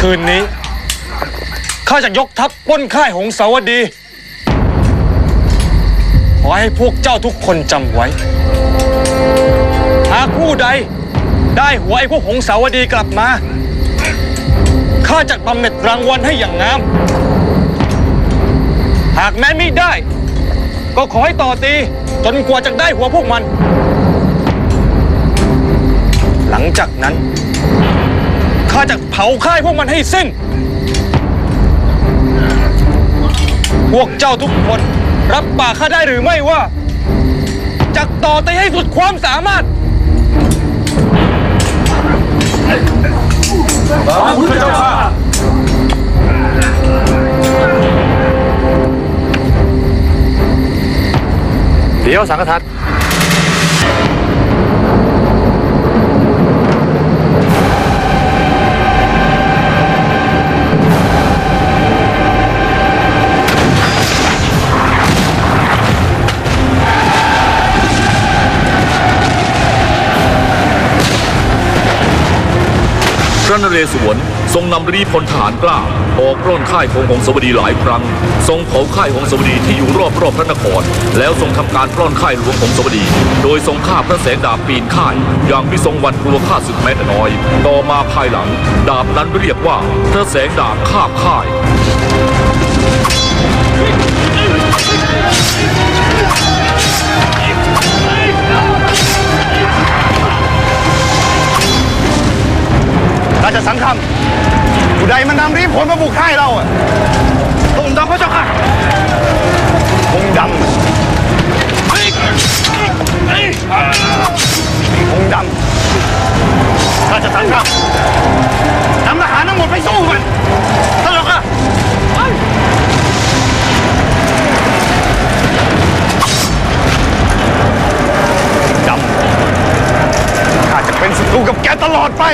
คืนนี้ ข้าจะยกทัพปล้นค่ายหงสาวดี ขอให้พวกเจ้าทุกคนจำไว้ หากผู้ใดได้หัวไอ้พวกหงสาวดีกลับมา ข้าจะบำเหน็จรางวัลให้อย่างงาม หากแม้ไม่ได้ ก็ขอให้ต่อตีจนกว่าจะได้หัวพวกมัน หลังจากนั้น ข้าจะเผาค่ายพวกมันให้สิ้น พวกเจ้าทุกคนรับปากข้าได้หรือไม่ว่าจะต่อตีให้สุดความสามารถเดี๋ยวสังฆทัต พระนเรศวรทรงนำรีพลทหารกล้าออกปล้นค่ายของหงสวดีหลายครั้ง ทรงเผาค่ายหงสวดีที่อยู่รอบรอบพระนคร แล้วทรงทำการปล้นค่ายหลวงหงสวดี โดยทรงฆ่าพระแสงดาบปีนค่าย อย่างมิทรงวันกลัวฆ่าศึกแม้แต่น้อย ต่อมาภายหลัง ดาบนั้นเรียกว่าพระแสงดาบฆ่าค่าย คำผู้ใดมันนำรีผลมาบุกค่ายเราอะองดำพระเจ้าค่ะองดำองดำราชสังคำนำทหารทั้งหมดไปสู้มันพระเจ้าค่ะดำข้าจะเป็นศัตรูกับแกตลอดไป